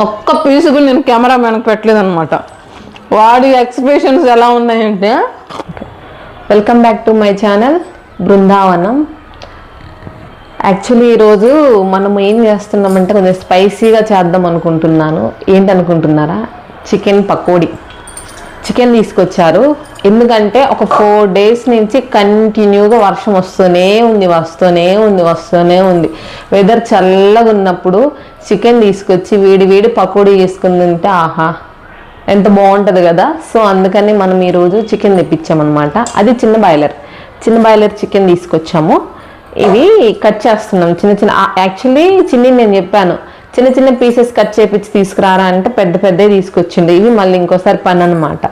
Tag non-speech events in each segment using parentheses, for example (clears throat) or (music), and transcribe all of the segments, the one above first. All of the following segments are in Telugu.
ఒక్క పీస్ కూడా నేను కెమెరా మ్యాన్కి పెట్టలేదు అనమాట వాడి ఎక్స్ప్రెషన్స్ ఎలా ఉన్నాయంటే welcome back to my channel Brindavanam. Actually ఈరోజు మనం ఏం చేస్తున్నామంటే కొంచెం స్పైసీగా చేద్దాం అనుకుంటున్నాను. ఏంటనుకుంటున్నారా? చికెన్ పకోడీ. చికెన్ తీసుకొచ్చారు. ఎందుకంటే ఒక ఫోర్ డేస్ నుంచి కంటిన్యూగా వర్షం వస్తూనే ఉంది వస్తూనే ఉంది వస్తూనే ఉంది. వెదర్ చల్లగా ఉన్నప్పుడు చికెన్ తీసుకొచ్చి వేడి వేడి పకోడీ చేసుకుని తింటే ఆహా ఎంత బాగుంటుంది కదా. సో అందుకని మనం ఈరోజు చికెన్ తెప్పించామన్నమాట. అది చిన్న బాయిలర్ చిన్న బాయిలర్ చికెన్ తీసుకొచ్చాము. ఇవి కట్ చేస్తున్నాం. చిన్న చిన్న యాక్చువల్లీ చిన్ని నేను చెప్పాను. చిన్న చిన్న పీసెస్ కట్ చేపించి తీసుకురారా అంటే పెద్ద పెద్దవి తీసుకొచ్చిండు. ఇవి మళ్ళీ ఇంకోసారి పని అనమాట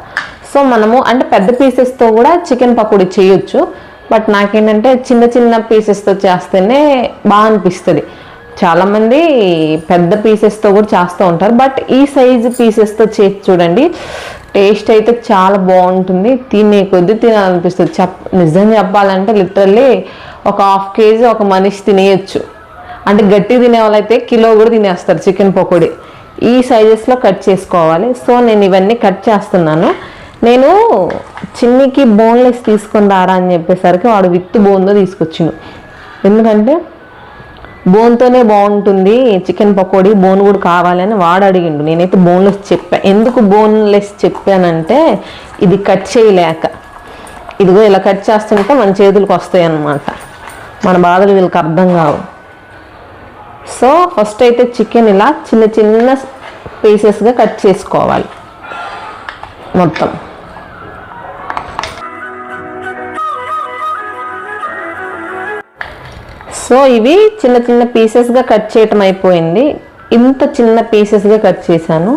సో మనము అంటే పెద్ద పీసెస్తో కూడా చికెన్ పకోడీ చేయొచ్చు. బట్ నాకేంటంటే చిన్న చిన్న పీసెస్తో చేస్తేనే బాగా అనిపిస్తుంది. చాలామంది పెద్ద పీసెస్తో కూడా చేస్తూ ఉంటారు. బట్ ఈ సైజు పీసెస్తో చేసి చూడండి. టేస్ట్ అయితే చాలా బాగుంటుంది. తినే కొద్ది తినాలనిపిస్తుంది. చెప్ నిజం చెప్పాలంటే లిటరల్లీ ఒక హాఫ్ కేజీ ఒక మనిషి తినేయచ్చు. అంటే గట్టి తినే వాళ్ళైతే కిలో కూడా తినేస్తారు చికెన్ పకోడీ. ఈ సైజెస్లో కట్ చేసుకోవాలి. సో నేను ఇవన్నీ కట్ చేస్తున్నాను. నేను చిన్నికి బోన్లెస్ తీసుకొని రారా అని చెప్పేసరికి వాడు విత్ బోన్తో తీసుకొచ్చిండు. ఎందుకంటే బోన్తోనే బాగుంటుంది చికెన్ పకోడీ బోన్ కూడా కావాలని వాడు అడిగిండు. నేనైతే బోన్లెస్ చెప్పా. ఎందుకు బోన్లెస్ చెప్పానంటే ఇది కట్ చేయలేక. ఇదిగో ఇలా కట్ చేస్తుంటే మన చేతులకు వస్తాయి అన్నమాట మన బాధలు వీళ్ళకి అర్థం కావు. సో ఫస్ట్ అయితే చికెన్ ఇలా చిన్న చిన్న పీసెస్గా కట్ చేసుకోవాలి మొత్తం. సో ఇవి చిన్న చిన్న పీసెస్గా కట్ చేయటం అయిపోయింది. ఇంత చిన్న పీసెస్గా కట్ చేశాను.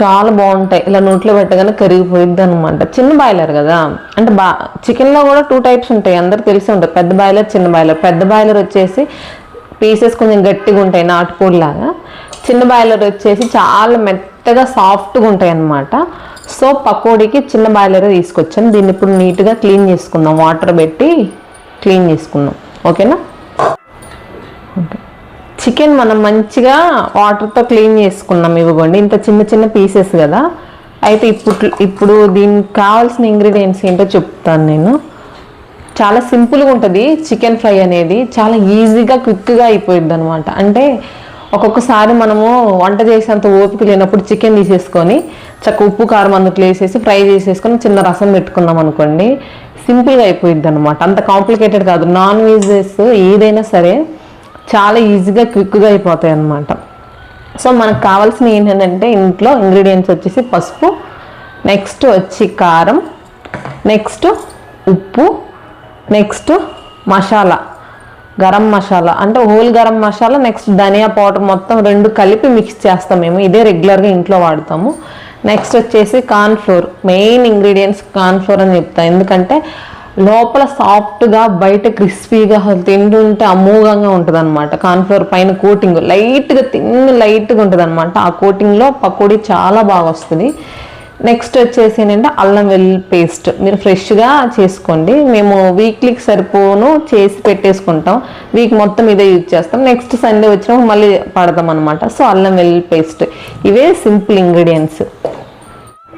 చాలా బాగుంటాయి. ఇలా నోట్లో పెట్టగానే కరిగిపోయిద్ది అనమాట చిన్న బాయిలర్ కదా. అంటే బా చికెన్లో కూడా టూ టైప్స్ ఉంటాయి. అందరు తెలిసి ఉంటుంది. పెద్ద బాయిలర్ చిన్న బాయిలర్ పెద్ద బాయిలర్ వచ్చేసి పీసెస్ కొంచెం గట్టిగా ఉంటాయి నాటుకోడి లాగా చిన్న బాయిలర్ వచ్చేసి చాలా మెత్తగా సాఫ్ట్గా ఉంటాయి అన్నమాట. సో పకోడీకి చిన్న బాయిలర్ తీసుకొచ్చాను. దీన్ని ఇప్పుడు నీట్గా క్లీన్ చేసుకుందాం. వాటర్ పెట్టి క్లీన్ చేసుకుందాం. ఓకేనా? చికెన్ మనం మంచిగా వాటర్తో క్లీన్ చేసుకున్నాం ఇవ్వకండి ఇంత చిన్న చిన్న పీసెస్ కదా. అయితే ఇప్పుడు ఇప్పుడు దీనికి కావాల్సిన ఇంగ్రీడియంట్స్ ఏంటో చెప్తాను నేను. చాలా సింపుల్గా ఉంటుంది. చికెన్ ఫ్రై అనేది చాలా ఈజీగా క్విక్గా అయిపోయింది అనమాట అంటే ఒక్కొక్కసారి మనము వంట చేసేంత ఓపిక లేనప్పుడు చికెన్ తీసేసుకొని చక్క ఉప్పు కారం అందుట్లో వేసేసి ఫ్రై చేసేసుకొని చిన్న రసం పెట్టుకున్నాం అనుకోండి సింపుల్గా అయిపోయింది అనమాట అంత కాంప్లికేటెడ్ కాదు. నాన్ వెజెస్ ఏదైనా సరే చాలా ఈజీగా క్విక్గా అయిపోతాయి అన్నమాట సో మనకు కావాల్సిన ఏంటంటే ఇంట్లో ఇంగ్రీడియంట్స్ వచ్చేసి పసుపు నెక్స్ట్ వచ్చి కారం నెక్స్ట్ ఉప్పు నెక్స్ట్ మసాలా గరం మసాలా అంటే హోల్ గరం మసాలా నెక్స్ట్ ధనియా పౌడర్ మొత్తం రెండు కలిపి మిక్స్ చేస్తాం మేము. ఇదే రెగ్యులర్గా ఇంట్లో వాడతాము. నెక్స్ట్ వచ్చేసి corn flour main ingredients corn flour అని చెప్తాను ఎందుకంటే లోపల సాఫ్ట్గా బయట క్రిస్పీగా తింటుంటే అమోఘంగా ఉంటుంది అనమాట కార్న్ఫ్లోర్ పైన కోటింగ్ లైట్గా తిన్న లైట్గా ఉంటుంది అనమాట ఆ కోటింగ్లో పకోడీ చాలా బాగా వస్తుంది. నెక్స్ట్ వచ్చేసి ఏంటంటే అల్లం వెల్లుల్లి పేస్ట్ మీరు ఫ్రెష్గా చేసుకోండి. మేము వీక్లీకి సరిపోను చేసి పెట్టేసుకుంటాం. వీక్ మొత్తం ఇదే యూజ్ చేస్తాం. నెక్స్ట్ సండే వచ్చినప్పుడు మళ్ళీ పడతాం అనమాట సో అల్లం వెల్లుల్లి పేస్ట్ ఇవే సింపుల్ ఇంగ్రీడియంట్స్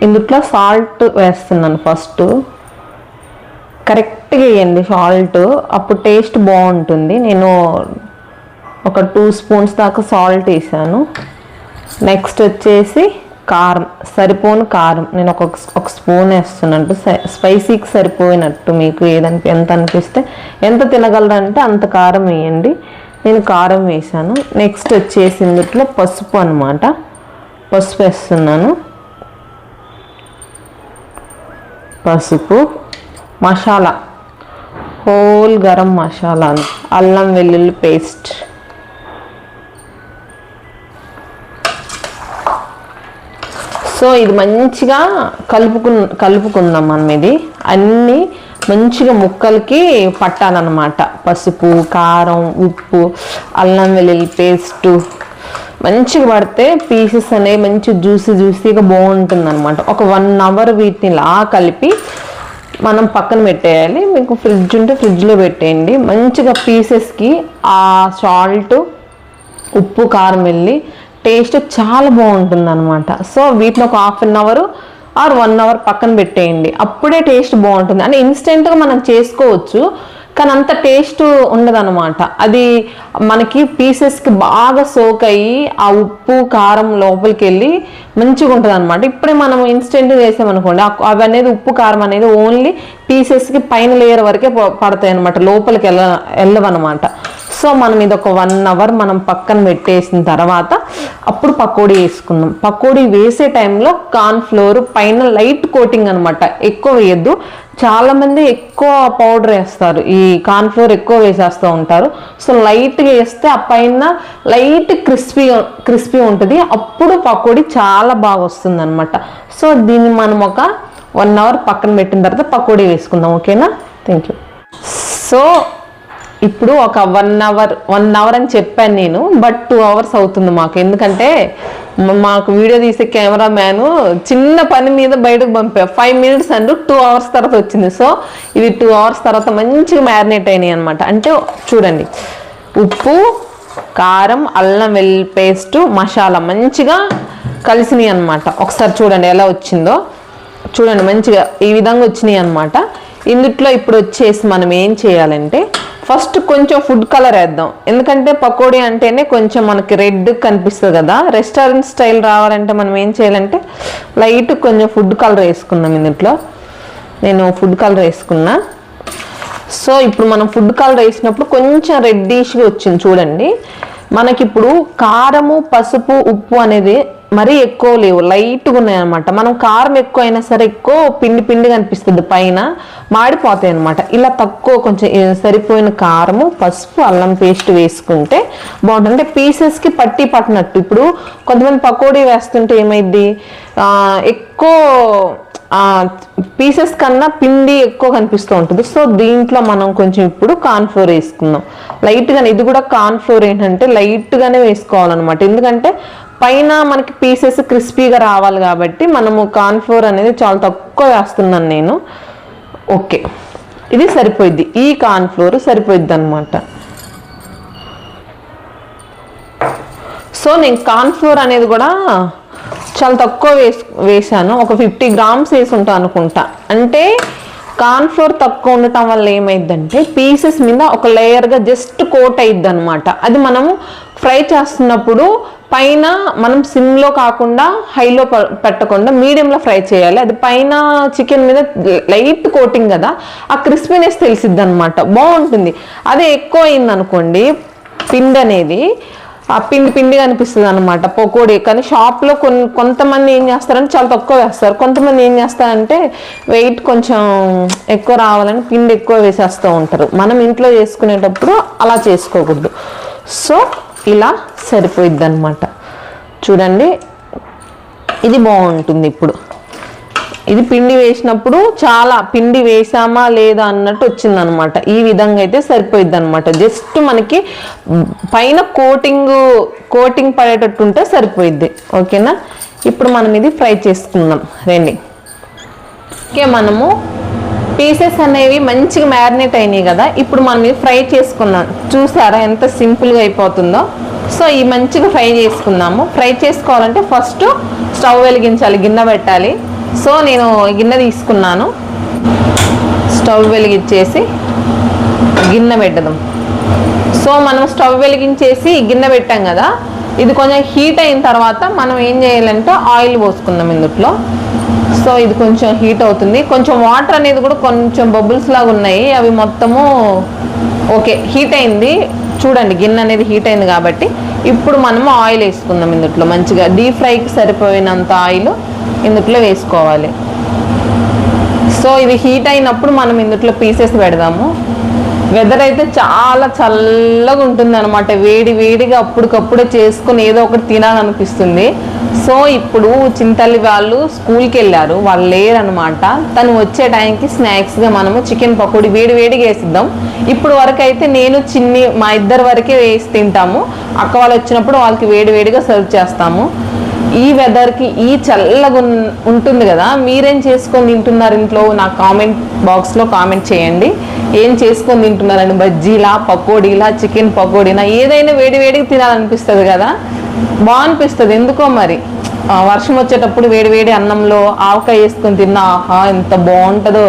ఇందుట్లో సాల్ట్ వేస్తున్నాను ఫస్ట్ కరెక్ట్గా వేయండి సాల్ట్ అప్పుడు టేస్ట్ బాగుంటుంది. నేను ఒక టూ స్పూన్స్ దాకా సాల్ట్ వేసాను. నెక్స్ట్ వచ్చేసి కారం సరిపోను కారం. నేను ఒక ఒక స్పూన్ వేస్తున్నట్టు స్పైసీకి సరిపోయినట్టు మీకు ఏదని ఎంత అనిపిస్తే ఎంత తినగలరంటే అంత కారం వేయండి. నేను కారం వేసాను నెక్స్ట్ వచ్చేసి ఇందుట్లో పసుపు అనమాట పసుపు వేస్తున్నాను. పసుపు మసాలా. హోల్ గరం మసాలా అల్లం వెల్లుల్లి పేస్ట్. సో ఇది మంచిగా కలుపుకు కలుపుకుందాం మనం ఇది. అన్నీ మంచిగా ముక్కలకి పట్టాలన్నమాట. పసుపు కారం ఉప్పు అల్లం వెల్లుల్లి పేస్టు. మంచిగా పడితే పీసెస్ అనేవి మంచి జ్యూసీ జ్యూసీగా బాగుంటుంది అనమాట ఒక వన్ అవర్ వీటిని ఇలా కలిపి మనం పక్కన పెట్టేయాలి. మీకు ఫ్రిడ్జ్ ఉంటే ఫ్రిడ్జ్లో పెట్టేయండి. మంచిగా పీసెస్కి ఆ సాల్ట్ ఉప్పు కారం వెళ్ళి టేస్ట్ చాలా బాగుంటుంది అనమాట సో వీటిని ఒక half an hour or one hour పక్కన పెట్టేయండి. అప్పుడే టేస్ట్ బాగుంటుంది. అంటే ఇన్స్టెంట్గా మనం చేసుకోవచ్చు కానీ అంత టేస్ట్ ఉండదన్నమాట. అది మనకి పీసెస్కి బాగా సోక్ అయ్యి ఆ ఉప్పు కారం లోపలికి వెళ్ళి మంచిగా ఉంటుంది అనమాట ఇప్పుడే మనం ఇన్స్టెంట్ చేసామనుకోండి అవి అనేది ఉప్పు కారం అనేది ఓన్లీ పీసెస్కి పైన లేయర్ వరకే పడతాయి అనమాట లోపలికి వెళ్ళ వెళ్ళవన్నమాట సో మనం ఇది ఒక వన్ అవర్ మనం పక్కన పెట్టేసిన తర్వాత అప్పుడు పకోడీ వేసుకుందాం. పకోడీ వేసే టైంలో కార్న్ ఫ్లోర్ పైన లైట్ కోటింగ్ అనమాట ఎక్కువ వేయద్దు. చాలామంది ఎక్కువ పౌడర్ వేస్తారు. ఈ కార్న్ ఫ్లోర్ ఎక్కువ వేసేస్తూ ఉంటారు. సో లైట్గా వేస్తే ఆ పైన లైట్ క్రిస్పీ క్రిస్పీ ఉంటుంది. అప్పుడు పకోడీ చాలా బాగా వస్తుంది అనమాట సో దీన్ని మనం ఒక వన్ అవర్ పక్కన పెట్టిన తర్వాత పకోడీ వేసుకుందాం. ఓకేనా? థ్యాంక్ యూ సో ఇప్పుడు ఒక వన్ అవర్ వన్ అవర్ అని చెప్పాను నేను బట్ టూ అవర్స్ అవుతుంది మాకు. ఎందుకంటే మాకు వీడియో తీసే కెమెరా మ్యాన్ చిన్న పని మీద బయటకు పంపా ఫైవ్ మినిట్స్ అంటూ టూ అవర్స్ తర్వాత వచ్చింది. సో ఇది టూ అవర్స్ తర్వాత మంచిగా మ్యారినేట్ అయినాయి అనమాట అంటే చూడండి. ఉప్పు కారం అల్లం వెల్లుల్లి పేస్ట్ మసాలా మంచిగా కలిసినాయి అనమాట ఒకసారి చూడండి ఎలా వచ్చిందో. చూడండి మంచిగా ఈ విధంగా వచ్చినాయి అనమాట ఇందుట్లో ఇప్పుడు వచ్చేసి మనం ఏం చేయాలంటే ఫస్ట్ కొంచెం ఫుడ్ కలర్ వేద్దాం. ఎందుకంటే పకోడీ అంటేనే కొంచెం మనకి రెడ్ కనిపిస్తుంది కదా. రెస్టారెంట్ స్టైల్ రావాలంటే మనం ఏం చేయాలంటే లైట్ కొంచెం ఫుడ్ కలర్ వేసుకుందాం ఇందులో. నేను ఫుడ్ కలర్ వేసుకున్నా. సో ఇప్పుడు మనం ఫుడ్ కలర్ వేసినప్పుడు కొంచెం రెడ్డిష్గా వచ్చింది చూడండి. మనకిప్పుడు కారము పసుపు ఉప్పు అనేది మరీ ఎక్కువ లేవు లైట్గా ఉన్నాయి అనమాట మనం కారం ఎక్కువ అయినా సరే ఎక్కువ పిండి పిండి కనిపిస్తుంది పైన మాడిపోతాయి అనమాట ఇలా తక్కువ కొంచెం సరిపోయిన కారము పసుపు అల్లం పేస్ట్ వేసుకుంటే బాగుంటుంది. అంటే పీసెస్కి పట్టి పట్టినట్టు. ఇప్పుడు కొంతమంది పకోడీ వేస్తుంటే ఏమైద్ది? ఎక్కువ పీసెస్ కన్నా పిండి ఎక్కువ కనిపిస్తూ ఉంటుంది. సో దీంట్లో మనం కొంచెం ఇప్పుడు కార్న్ ఫ్లోర్ వేసుకుందాం. లైట్గానే ఇది కూడా కార్న్ ఫ్లోర్ ఏంటంటే లైట్గానే వేసుకోవాలన్నమాట. ఎందుకంటే పైన మనకి పీసెస్ క్రిస్పీగా రావాలి కాబట్టి మనము కాన్ఫ్లోర్ అనేది చాలా తక్కువ వేస్తున్నాను నేను. ఓకే. ఇది సరిపోయిద్ది. ఈ కార్న్ ఫ్లోర్ సరిపోయిద్ది అనమాట సో నేను కార్న్ ఫ్లోర్ అనేది కూడా చాలా తక్కువ వేసు వేసాను ఒక ఫిఫ్టీ గ్రామ్స్ వేసి ఉంటాను అనుకుంటా. అంటే కార్న్ ఫ్లోర్ తక్కువ ఉండటం వల్ల ఏమైందంటే పీసెస్ మీద ఒక లేయర్గా జస్ట్ కోట్ అయిద్ది అనమాట అది మనము ఫ్రై చేస్తున్నప్పుడు పైన మనం సిమ్లో కాకుండా హైలో పెట్టకుండా మీడియంలో ఫ్రై చేయాలి. అది పైన చికెన్ మీద లైట్ కోటింగ్ కదా ఆ క్రిస్పీనెస్ తెలిసిద్ది అనమాట బాగుంటుంది. అదే ఎక్కువ అయింది అనుకోండి పిండి అనేది ఆ పిండి పిండిగా అనిపిస్తుంది అనమాట పకోడీ. కానీ షాప్లో కొన్ని కొంతమంది ఏం చేస్తారంటే చాలా తక్కువ వేస్తారు. కొంతమంది ఏం చేస్తారంటే వెయిట్ కొంచెం ఎక్కువ రావాలని పిండి ఎక్కువ వేసేస్తూ ఉంటారు. మనం ఇంట్లో చేసుకునేటప్పుడు అలా చేసుకోకూడదు. సో ఇలా సరిపోయిద్ది అనమాట చూడండి ఇది బాగుంటుంది ఇప్పుడు. ఇది పిండి వేసినప్పుడు చాలా పిండి వేసామా లేదా అన్నట్టు వచ్చిందనమాట ఈ విధంగా అయితే సరిపోయిద్ది అనమాట జస్ట్ మనకి పైన కోటింగ్ కోటింగ్ పడేటట్టు ఉంటే సరిపోయిద్ది. ఓకేనా? ఇప్పుడు మనం ఇది ఫ్రై చేసుకుందాం. రండి. ఓకే మనము పీసెస్ అనేవి మంచిగా మ్యారినేట్ అయినాయి కదా. ఇప్పుడు మనం ఇది ఫ్రై చేసుకున్నాం. చూసారా ఎంత సింపుల్గా అయిపోతుందో. సో ఈ మంచిగా ఫ్రై చేసుకుందాము. ఫ్రై చేసుకోవాలంటే ఫస్ట్ స్టవ్ వెలిగించాలి గిన్నె పెట్టాలి. సో నేను గిన్నె తీసుకున్నాను. స్టవ్ వెలిగించేసి గిన్నె పెట్టదాం. సో మనం స్టవ్ వెలిగించేసి గిన్నె పెట్టాం కదా. ఇది కొంచెం హీట్ అయిన తర్వాత మనం ఏం చేయాలంటే ఆయిల్ పోసుకుందాం ఇందుట్లో. సో ఇది కొంచెం హీట్ అవుతుంది. కొంచెం వాటర్ అనేది కూడా కొంచెం బబుల్స్ లాగా ఉన్నాయి. అవి మొత్తము ఓకే హీట్ అయింది. చూడండి గిన్నె అనేది హీట్ అయింది కాబట్టి ఇప్పుడు మనము ఆయిల్ వేసుకుందాం ఇందుట్లో. మంచిగా డీప్ ఫ్రైకి సరిపోయినంత ఆయిల్ ఇందుట్లో వేసుకోవాలి. సో ఇది హీట్ అయినప్పుడు మనం ఇందుట్లో పీసెస్ పెడదాము. వెదర్ అయితే చాలా చల్లగా ఉంటుంది అనమాట వేడి వేడిగా అప్పటికప్పుడే చేసుకుని ఏదో ఒకటి తినాలనిపిస్తుంది. సో ఇప్పుడు చింతల్లి వాళ్ళు స్కూల్కి వెళ్ళారు వాళ్ళు లేరనమాట తను వచ్చే టైంకి స్నాక్స్గా మనము చికెన్ పకోడీ వేడి వేడిగా వేసిద్దాం. ఇప్పుడు వరకు అయితే నేను చిన్ని మా ఇద్దరు వరకే వేసి తింటాము. అక్క వాళ్ళు వచ్చినప్పుడు వాళ్ళకి వేడి వేడిగా సర్వ్ చేస్తాము. ఈ వెదర్కి ఈ చల్లగా ఉంటుంది కదా మీరేం చేసుకొని తింటున్నారు ఇంట్లో? నా కామెంట్ బాక్స్లో కామెంట్ చేయండి. ఏం చేసుకొని తింటున్నారని? బజ్జీలా పకోడీలా చికెన్ పకోడీనా? ఏదైనా వేడి వేడికి తినాలనిపిస్తుంది కదా? బాగా అనిపిస్తుంది. ఎందుకో మరి? వర్షం వచ్చేటప్పుడు వేడి వేడి అన్నంలో ఆవకాయ వేసుకొని తిన్నా ఆహా ఎంత బాగుంటుందో.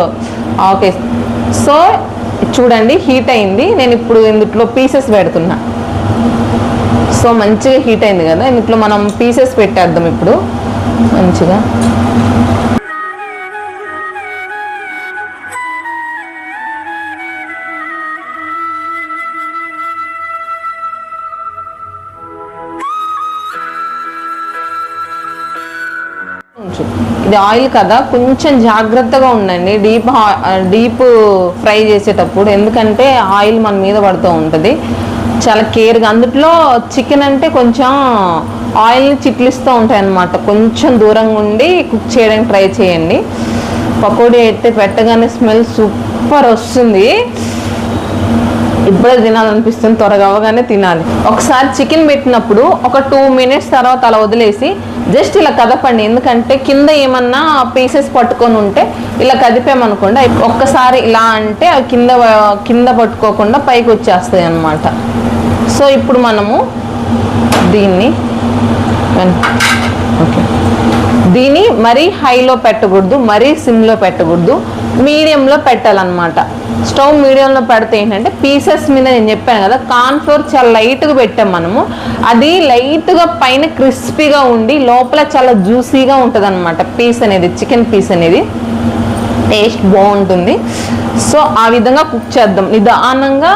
ఆవకాయ సో చూడండి హీట్ అయింది. నేను ఇప్పుడు ఇందులో పీసెస్ పెడుతున్నా. సో మంచిగా హీట్ అయింది కదా. ఇందులో మనం పీసెస్ పెట్టేద్దాం ఇప్పుడు. మంచిగా. ఇది ఆయిల్ కదా. కొంచెం జాగ్రత్తగా ఉండండి. డీప్ డీప్ ఫ్రై చేసేటప్పుడు. ఎందుకంటే ఆయిల్ మన మీద పడుతూ ఉంటుంది. చాలా కేర్గా. అందుట్లో చికెన్ అంటే కొంచెం ఆయిల్ని చిట్లిస్తూ ఉంటాయి అన్నమాట కొంచెం దూరంగా ఉండి కుక్ చేయడానికి ట్రై చేయండి. పకోడీ అయితే పెట్టగానే స్మెల్ సూపర్ వస్తుంది. ఇప్పుడే తినాలనిపిస్తుంది త్వరగా అవగానే తినాలి. ఒకసారి చికెన్ పెట్టినప్పుడు ఒక టూ మినిట్స్ తర్వాత అలా వదిలేసి జస్ట్ ఇలా కదపండి. ఎందుకంటే కింద ఏమన్నా పీసెస్ పట్టుకొని ఉంటే ఇలా కదిపామనుకోండి ఒక్కసారి ఇలా అంటే కింద కింద పట్టుకోకుండా పైకి వచ్చేస్తాయి అన్నమాట. సో ఇప్పుడు మనము దీన్ని ఓకే. దీన్ని మరీ హైలో పెట్టకూడదు మరీ సిమ్లో పెట్టకూడదు. మీడియంలో పెట్టాలన్నమాట. స్టవ్ మీడియంలో పెడితే ఏంటంటే పీసెస్ మీద నేను చెప్పాను కదా కార్న్ఫ్లోర్ చాలా లైట్గా పెట్టాం మనము. అది లైట్గా పైన క్రిస్పీగా ఉండి లోపల చాలా జ్యూసీగా ఉంటుంది అనమాట పీస్ అనేది చికెన్ పీస్ అనేది. టేస్ట్ బాగుంటుంది. సో ఆ విధంగా కుక్ చేద్దాం. నిదానంగా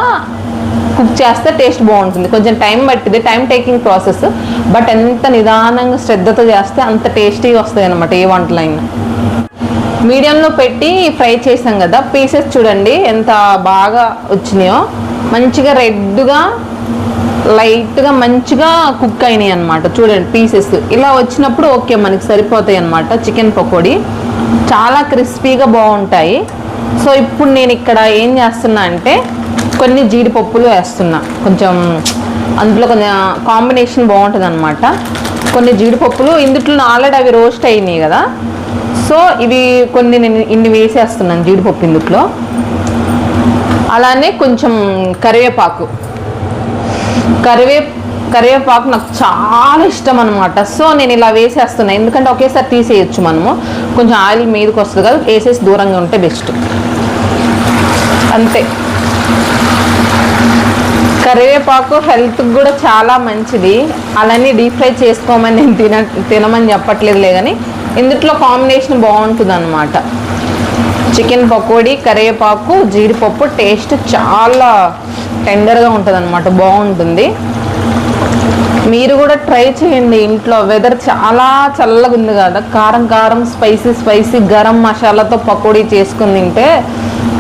కుక్ చేస్తే టేస్ట్ బాగుంటుంది. కొంచెం టైం పట్టింది టైం టేకింగ్ ప్రాసెస్. బట్ ఎంత నిదానంగా శ్రద్ధతో చేస్తే అంత టేస్టీగా వస్తుంది అనమాట ఏ వంటలైనా. మీడియంలో పెట్టి ఫ్రై చేసాం కదా పీసెస్ చూడండి ఎంత బాగా వచ్చినాయో. మంచిగా రెడ్గా లైట్గా మంచిగా కుక్ అయినాయి అనమాట చూడండి పీసెస్. ఇలా వచ్చినప్పుడు ఓకే మనకి సరిపోతాయి అనమాట చికెన్ పకోడీ. చాలా క్రిస్పీగా బాగుంటాయి. సో ఇప్పుడు నేను ఇక్కడ ఏం చేస్తున్నా అంటే కొన్ని జీడిపప్పులు వేస్తున్నా. కొంచెం అందులో కొంచెం కాంబినేషన్ బాగుంటుంది అనమాట కొన్ని జీడిపప్పులు ఇందుట్లో ఆల్రెడీ అవి రోస్ట్ అయినాయి కదా. సో ఇవి కొన్ని నేను ఇన్ని వేసేస్తున్నాను జీడిపప్పు ఇందుట్లో. అలానే కొంచెం కరివేపాకు. కరివే కరివేపాకు నాకు చాలా ఇష్టం అనమాట సో నేను ఇలా వేసేస్తున్నాను ఎందుకంటే ఒకేసారి తీసేయచ్చు మనము. కొంచెం ఆయిల్ మీదకి వస్తుంది కదా వేసేసి దూరంగా ఉంటే బెస్ట్. అంతే. కరివేపాకు హెల్త్కి కూడా చాలా మంచిది. అలానే డీప్ ఫ్రై చేసుకోమని నేను తిన తినమని చెప్పట్లేదులే కానీ ఇందుట్లో కాంబినేషన్ బాగుంటుంది అనమాట చికెన్ పకోడీ కరివేపాకు జీడిపప్పు టేస్ట్ చాలా టెండర్గా ఉంటుంది అనమాట బాగుంటుంది. మీరు కూడా ట్రై చేయండి ఇంట్లో. వెదర్ చాలా చల్లగా ఉంది కదా. కారం కారం స్పైసీ స్పైసీ గరం మసాలాతో పకోడీ చేసుకుని తింటే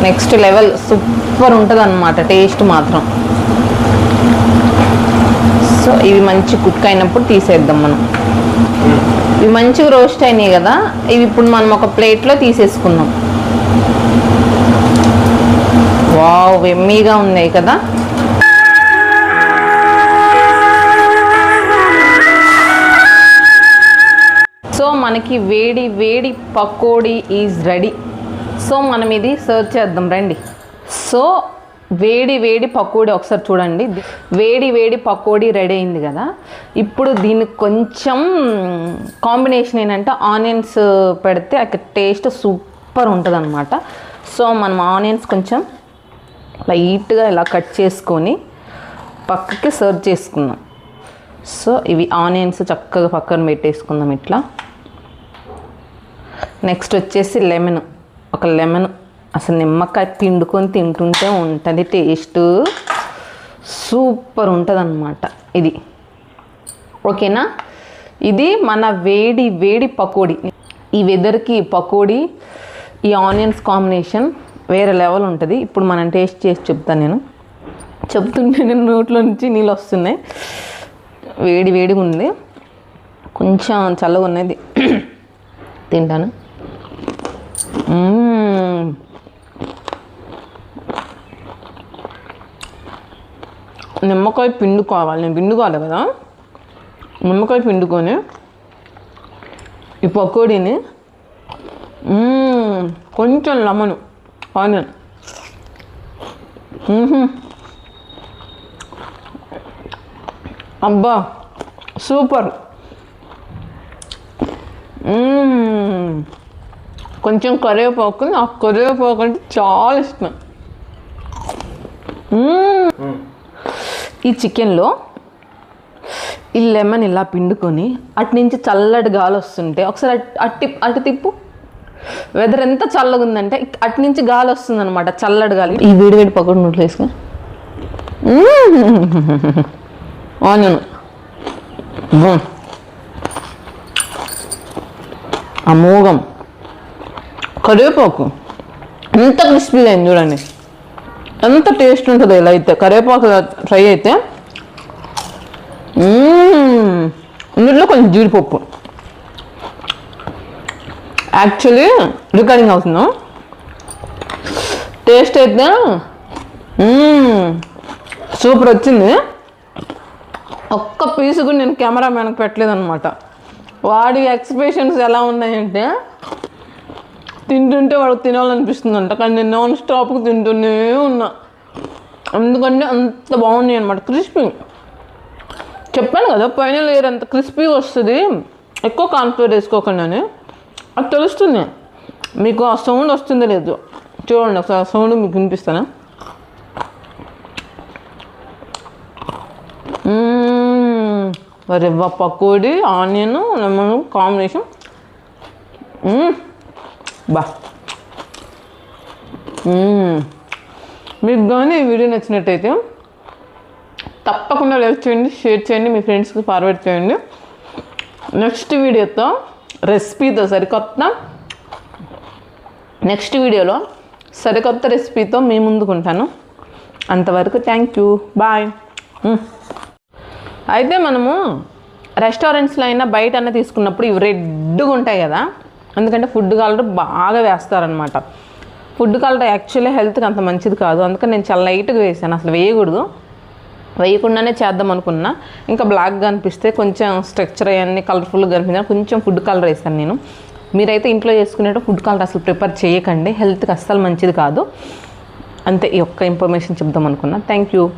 నెక్స్ట్ లెవెల్ సూపర్ ఉంటుంది అనమాట టేస్ట్ మాత్రం. సో ఇవి మంచి కుక్ అయినప్పుడు తీసేద్దాం మనం. ఇవి మంచిగా రోస్ట్ అయినాయి కదా ఇవి ఇప్పుడు మనం ఒక ప్లేట్లో తీసేసుకుందాం. వావ్ ఎమ్మీగా ఉన్నాయి కదా. సో మనకి వేడి వేడి పకోడీ ఈజ్ రెడీ. సో మనం ఇది సర్వ్ చేద్దాం రండి. సో వేడి వేడి పకోడీ ఒకసారి చూడండి. వేడి వేడి పకోడీ రెడీ అయింది కదా. ఇప్పుడు దీనికి కొంచెం కాంబినేషన్ ఏంటంటే ఆనియన్స్ పెడితే అక్కడ టేస్ట్ సూపర్ ఉంటుంది అనమాట సో మనం ఆనియన్స్ కొంచెం లైట్గా ఇలా కట్ చేసుకొని పక్కకి సర్వ్ చేసుకుందాం. సో ఇవి ఆనియన్స్ చక్కగా పక్కన పెట్టేసుకుందాం ఇట్లా. నెక్స్ట్ వచ్చేసి లెమన్. ఒక లెమన్ అసలు నిమ్మకాయ పిండుకొని తింటుంటే ఉంటుంది టేస్ట్ సూపర్ ఉంటుంది అనమాట ఇది. ఓకేనా? ఇది మన వేడి వేడి పకోడీ. ఈ వెదర్కి పకోడీ ఈ ఆనియన్స్ కాంబినేషన్ వేరే లెవెల్ ఉంటుంది. ఇప్పుడు మనం టేస్ట్ చేసి చెప్తాను నేను. చెప్తుంటే నేను నోట్లో నుంచి నీళ్ళు వస్తున్నాయి. వేడి వేడిగా ఉంది. కొంచెం చల్లగా ఉన్నది. (clears throat) తింటాను. నిమ్మకాయ పిండుకోవాలి నేను పిండుకోవాలి కదా. నిమ్మకాయ పిండుకొని ఈ పకోడీని కొంచెం లెమన్ ఆనియన్. అబ్బా సూపర్. కొంచెం కరివేపాకు నాకు కరివేపాకు అంటే చాలా ఇష్టం. ఈ చికెన్లో ఈ లెమన్ ఇలా పిండుకొని అటు నుంచి చల్లటి గాలి వస్తుంటే ఒకసారి అట్- అట్టి అటు తిప్పు. వెదర్ ఎంత చల్లగా ఉందంటే అటు నుంచి గాలి వస్తుంది అనమాట చల్లటి గాలి. ఈ వేడి వేడి పకోడీ నోట్లు వేసుకుని ఆనియన్. అమోఘం. కరివేపాకు. ఎంత క్రిస్పీగా అయింది చూడండి. ఎంత టేస్ట్ ఉంటుంది ఇలా అయితే కరివేపాకు ఫ్రై అయితే. ఇందులో కొంచెం జీడిపప్పు. యాక్చువల్లీ రికార్డింగ్ అవుతున్నాం టేస్ట్ అయితే సూపర్ వచ్చింది. ఒక్క పీస్ కూడా నేను కెమెరా మ్యాన్కి పెట్టలేదు అనమాట వాడి ఎక్స్ప్రెషన్స్ ఎలా ఉన్నాయంటే తింటుంటే వాడికి తినాలనిపిస్తుందంట. కానీ నేను నాన్ స్టాప్కి తింటూనే ఉన్నా. ఎందుకంటే అంత బాగున్నాయి అనమాట క్రిస్పీ చెప్పాను కదా పైన లేయర్ అంత క్రిస్పీగా వస్తుంది? ఎక్కువ కాన్ఫ్లోర్ వేసుకోకుండా అని అది తెలుస్తుంది. మీకు ఆ సౌండ్ వస్తుందో లేదు. చూడండి ఒకసారి ఆ సౌండ్ మీకు వినిపిస్తాను? మరి పకోడీ ఆనియన్ లెమన్ కాంబినేషన్. బా. మీకు కానీ ఈ వీడియో నచ్చినట్టయితే తప్పకుండా లైక్ చేయండి షేర్ చేయండి మీ ఫ్రెండ్స్కి ఫార్వర్డ్ చేయండి. నెక్స్ట్ వీడియోతో రెసిపీతో సరికొత్త నెక్స్ట్ వీడియోలో సరికొత్త రెసిపీతో మీ ముందుకుంటాను అంతవరకు థ్యాంక్ యూ బాయ్ అయితే మనము రెస్టారెంట్స్లో అయినా బయట అన్న తీసుకున్నప్పుడు ఇవి రెడ్గా ఉంటాయి కదా. ఎందుకంటే ఫుడ్ కలర్ బాగా వేస్తారనమాట ఫుడ్ కలర్ యాక్చువల్లీ హెల్త్కి అంత మంచిది కాదు. అందుకని నేను చాలా లైట్గా వేసాను. అసలు వేయకూడదు. వేయకుండానే చేద్దాం అనుకున్నా. ఇంకా బ్లాక్గా అనిపిస్తే కొంచెం స్ట్రక్చర్ అవన్నీ కలర్ఫుల్గా కనిపించాను కొంచెం ఫుడ్ కలర్ వేసాను నేను. మీరైతే ఇంట్లో చేసుకునేటప్పుడు ఫుడ్ కలర్ అసలు ప్రిపేర్ చేయకండి. హెల్త్కి అస్సలు మంచిది కాదు. అంతే ఈ ఒక్క ఇన్ఫర్మేషన్ చెప్దాం అనుకున్నా. Thank you.